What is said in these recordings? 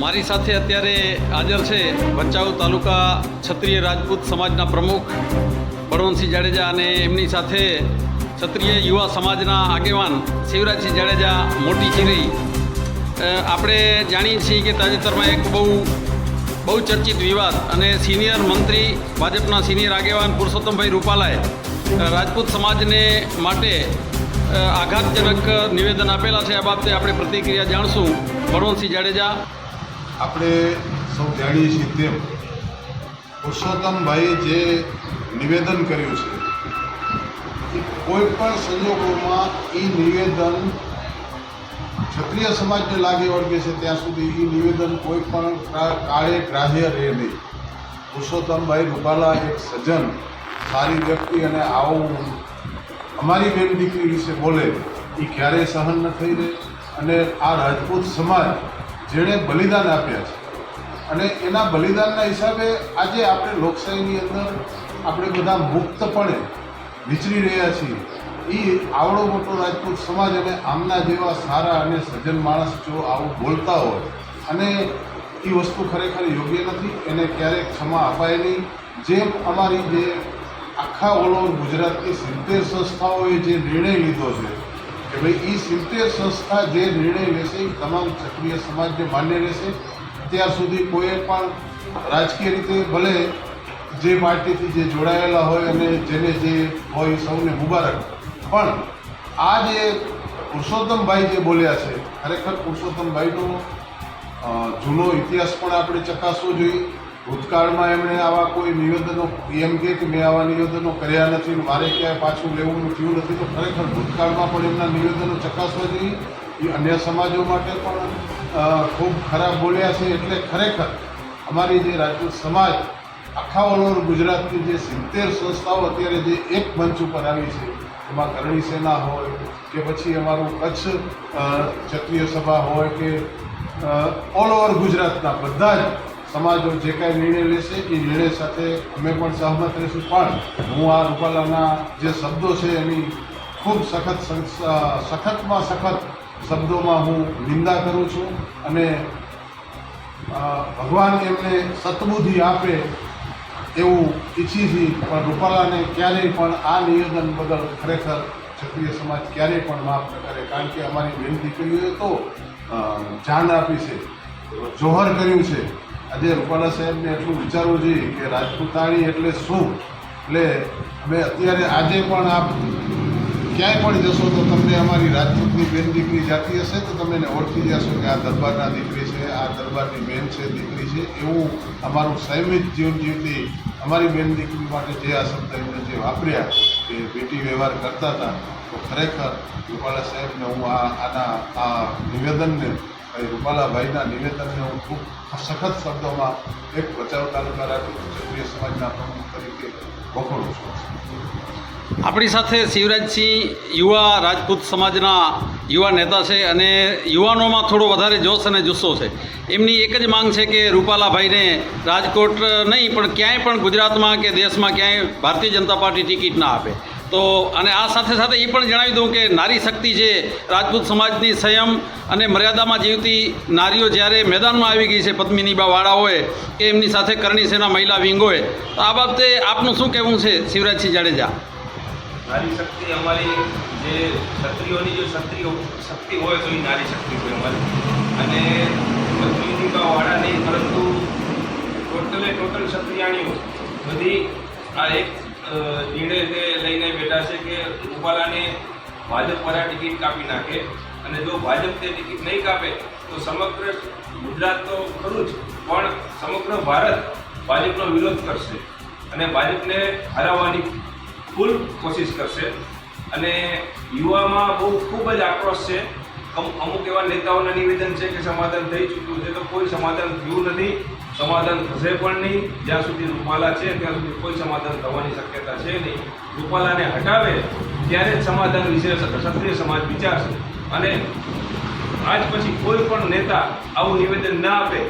મારી સાથે અત્યારે હાજર છે ભચાઉ તાલુકા ક્ષત્રિય રાજપૂત સમાજના પ્રમુખ બળવંતસિંહ જાડેજા અને એમની સાથે ક્ષત્રિય યુવા સમાજના આગેવાન શિવરાજસિંહ જાડેજા, મોટી ચીરી. આપણે જાણીએ છીએ કે તાજેતરમાં એક બહુ બહુ ચર્ચિત વિવાદ અને સિનિયર મંત્રી, ભાજપના સિનિયર આગેવાન પુરુષોત્તમભાઈ રૂપાલાએ રાજપૂત સમાજને માટે આઘાતજનક નિવેદન આપેલા છે. આ બાબતે આપણે પ્રતિક્રિયા જાણશું. બળવંતસિંહ જાડેજા આપણે સૌ જાણીએ છીએ તેમ પુરુષોત્તમભાઈએ જે નિવેદન કર્યું છે એ કોઈ પણ સંજોગોમાં એ નિવેદન ક્ષત્રિય સમાજને લાગે વળગે છે, ત્યાં સુધી એ નિવેદન કોઈ પણ કાળે ગ્રાહ્ય રહે નહીં. પુરુષોત્તમભાઈ રૂપાલા એક સજ્જન, સારી વ્યક્તિ અને આવું અમારી બેન દીકરી વિશે બોલે, એ ક્યારેય સહન ન થઈ રહે અને આ રાજપૂત સમાજ જેણે બલિદાન આપ્યા છે. અને એના બલિદાનના હિસાબે આજે આપણે લોકશાહીની અંદર આપણે બધા મુક્તપણે વિચરી રહ્યા છીએ. એ આવડો મોટો રાજપૂત સમાજ અને આમના જેવા સારા અને સજ્જન માણસ જો આવું બોલતા હોય, અને એ વસ્તુ ખરેખર યોગ્ય નથી, એને ક્યારેક ક્ષમા અપાય નહીં. જેમ અમારી જે આખા ઓલ ગુજરાતની સિત્તેર સંસ્થાઓએ જે નિર્ણય લીધો છે કે ભાઈ એ સિત્તેર સંસ્થા જે નિર્ણય લેશે એ તમામ ક્ષત્રિય સમાજને માન્ય રહેશે અત્યાર સુધી કોઈએ પણ રાજકીય રીતે ભલે જે પાર્ટીથી જે જોડાયેલા હોય અને જેને જે હોય સૌને મુબારક. પણ આ જે પુરુષોત્તમભાઈ જે બોલ્યા છે, ખરેખર પુરુષોત્તમભાઈનો જૂનો ઇતિહાસ પણ આપણે ચકાસવો જોઈએ. ભૂતકાળમાં એમણે આવા કોઈ નિવેદનો, એમ કે મેં આવા નિવેદનો કર્યા નથી મારે ક્યાંય પાછું લેવું થયું નથી, તો ખરેખર ભૂતકાળમાં પણ એમના નિવેદનો ચકાસવા જોઈએ. એ અન્ય સમાજો માટે પણ ખૂબ ખરાબ બોલ્યા છે એટલે ખરેખર અમારી જે રાજપૂત સમાજ, આખા ઓલ ઓવર ગુજરાતની જે સિત્તેર સંસ્થાઓ અત્યારે જે એક મંચ ઉપર આવી છે, એમાં કરણી સેના હોય કે પછી અમારું કચ્છ ક્ષત્રિય સભા હોય કે ઓલ ઓવર ગુજરાતના બધા જ સમાજો જે કાંઈ નિર્ણય લેશે એ નિર્ણય સાથે અમે પણ સહમત રહીશું. પણ હું આ રૂપાલાના જે શબ્દો છે એની ખૂબ સખત સખતમાં સખત શબ્દોમાં હું નિંદા કરું છું અને ભગવાન એમને સતબુદ્ધિ આપે એવું ઈચ્છી છે, પણ રૂપાલાને ક્યારેય પણ આ નિવેદન બદલ ખરેખર ક્ષત્રિય સમાજ ક્યારેય પણ માફ ન કરે. કારણ કે અમારી બેન દીકરીઓએ તો જાણ આપી છે, જોહર કર્યું છે. આજે રૂપાલા સાહેબને એટલું વિચારવું જોઈએ કે રાજપૂતાણી એટલે શું? એટલે અમે અત્યારે આજે પણ આપ ક્યાંય પણ જશો તો તમને અમારી રાજપૂતની બેન દીકરી જાતી હશે તો તમે એને ઓળખી જશો કે આ દરબારના દીકરી છે, આ દરબારની બેન છે, દીકરી છે. એવું અમારું સંયમિત જીવન જીવતી અમારી બેન દીકરી માટે જે આ શબ્દ એમને જે વાપર્યા કે બેટી વ્યવહાર કરતા હતા, તો ખરેખર રૂપાલા સાહેબને હું આ, આના, આ નિવેદનને એ રૂપાલાભાઈના નિવેદનને હું ખૂબ સખત શબ્દોમાં એક ભચાઉ તાલુકા રાજપૂત ક્ષત્રિય સમાજના પ્રમુખ તરીકે વખોડું છું. આપણી સાથે શિવરાજસિંહ યુવા રાજપૂત સમાજના યુવા નેતા છે અને યુવાનોમાં થોડો વધારે જોશ અને જુસ્સો છે. એમની એક જ માંગ છે કે રૂપાલાભાઈને રાજકોટ નહીં, પણ ક્યાંય પણ ગુજરાતમાં કે દેશમાં ક્યાંય ભારતીય જનતા પાર્ટી ટિકિટ ના આપે. તો અને આ સાથે સાથે એ પણ જણાવી દઉં કે નારી શક્તિ છે રાજપૂત સમાજની સંયમ અને મર્યાદામાં જીવતી નારીઓ જ્યારે મેદાનમાં આવી ગઈ છે પદ્મિનીબા હોય કે એમની સાથે કરણી સેના મહિલા વિંગોએ તો આ બાબતે આપનું શું કહેવું છે શિવરાજસિંહ જાડેજા? નારી શક્તિ અમારી જે ક્ષત્રિયોની જે ક્ષત્રિયો શક્તિ હોય, તો એ નારી શક્તિ હોય અમારી. અને પદ્મિનીબાવાળા વાળા નહીં, પરંતુ ટોટલે ટોટલ ક્ષત્રિયાણીઓ બધી આ એક અ, નિર્ણયને લઈને બેઠા છે કે રૂપાલાને ભાજપવાળા ટિકિટ કાપી નાખે અને જો ભાજપ તે ટિકિટ નહીં કાપે તો સમગ્ર ગુજરાત તો ખરું જ પણ સમગ્ર ભારત ભાજપનો વિરોધ કરશે અને ભાજપને હરાવવાની ફૂલ કોશિશ કરશે. અને યુવામાં બહુ ખૂબ જ આક્રોશ છે. અમ- અમુક એવા નેતાઓના નિવેદન છે કે સમાધાન થઈ ચૂક્યું છે તો કોઈ સમાધાન થયું નથી. સમાધાન થશે પણ નહીં. જ્યાં સુધી રૂપાલા છે, ત્યાં સુધી કોઈ સમાધાન થવાની શક્યતા છે નહીં. રૂપાલાને હટાવે, ત્યારે જ સમાધાન વિશે ક્ષત્રિય સમાજ વિચારશે. અને આજ પછી કોઈ પણ નેતા આવું નિવેદન ના આપે,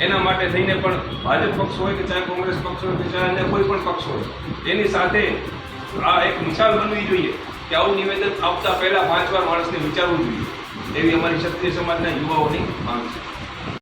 એના માટે થઈને પણ ભાજપ પક્ષ હોય કે ચાહે કોંગ્રેસ પક્ષ હોય કે ચાહે અન્ય કોઈ પણ પક્ષ હોય, એની સાથે આ એક મિસાલ બનવી જોઈએ કે આવું નિવેદન આપતા પહેલાં પાંચ વાર માણસને વિચારવું જોઈએ. એવી અમારી ક્ષત્રિય સમાજના યુવાઓની માંગ છે.